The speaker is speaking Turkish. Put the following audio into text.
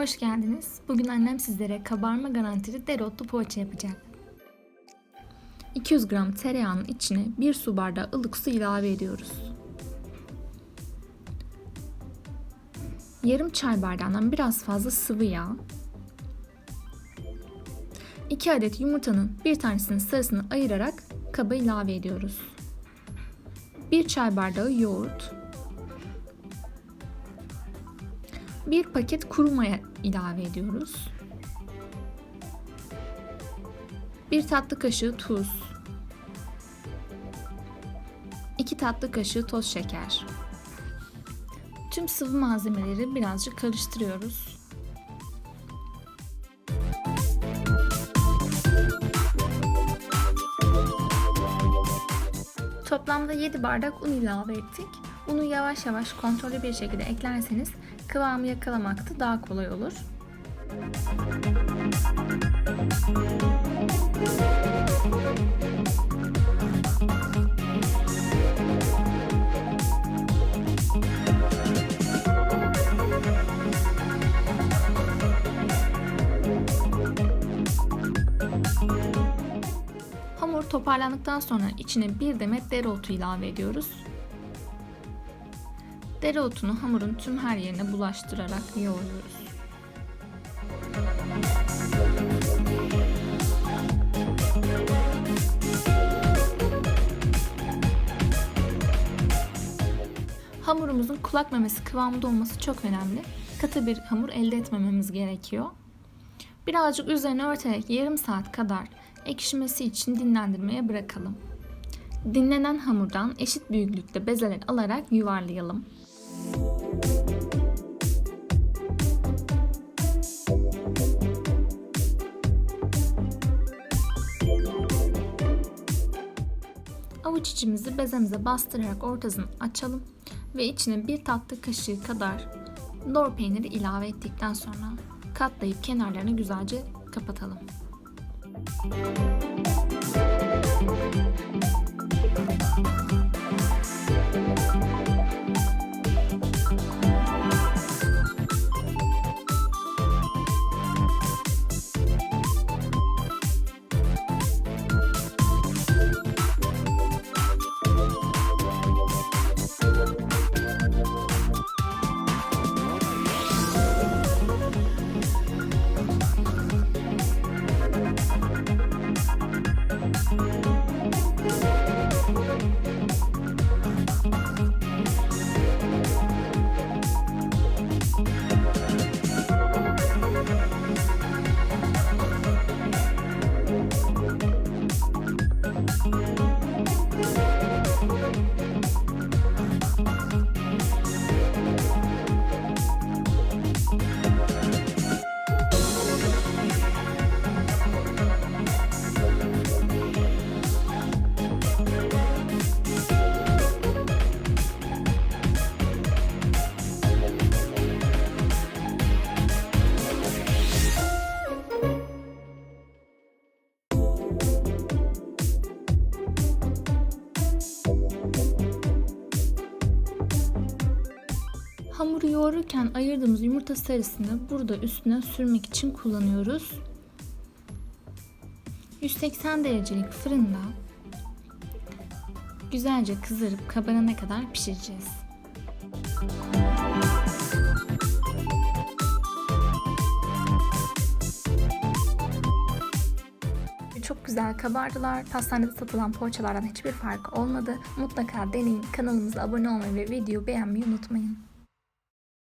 Hoş geldiniz. Bugün annem sizlere kabarma garantili dereotlu poğaça yapacak. 200 gram tereyağının içine 1 su bardağı ılık su ilave ediyoruz. Yarım çay bardağından biraz fazla sıvı yağ, 2 adet yumurtanın bir tanesinin sarısını ayırarak kaba ilave ediyoruz. 1 çay bardağı yoğurt, 1 paket kuru maya ilave ediyoruz. 1 tatlı kaşığı tuz. 2 tatlı kaşığı toz şeker. Tüm sıvı malzemeleri birazcık karıştırıyoruz. Toplamda 7 bardak un ilave ettik. Unu yavaş yavaş kontrollü bir şekilde eklerseniz kıvamı yakalamakta daha kolay olur. Hamur toparlandıktan sonra içine bir demet dereotu ilave ediyoruz. Dereotunu hamurun tüm her yerine bulaştırarak yoğuruyoruz. Hamurumuzun kulak memesi kıvamında olması çok önemli. Katı bir hamur elde etmememiz gerekiyor. Birazcık üzerine örterek yarım saat kadar ekşimesi için dinlendirmeye bırakalım. Dinlenen hamurdan eşit büyüklükte bezeler alarak yuvarlayalım. Avuç içimizi bezemize bastırarak ortasını açalım ve içine bir tatlı kaşığı kadar lor peyniri ilave ettikten sonra katlayıp kenarlarını güzelce kapatalım. Thank you. Hamuru yoğururken ayırdığımız yumurta sarısını burada üstüne sürmek için kullanıyoruz. 180 derecelik fırında güzelce kızarıp kabarana kadar pişireceğiz. Çok güzel kabardılar. Pastanede satılan poğaçalardan hiçbir farkı olmadı. Mutlaka deneyin. Kanalımıza abone olmayı ve videoyu beğenmeyi unutmayın.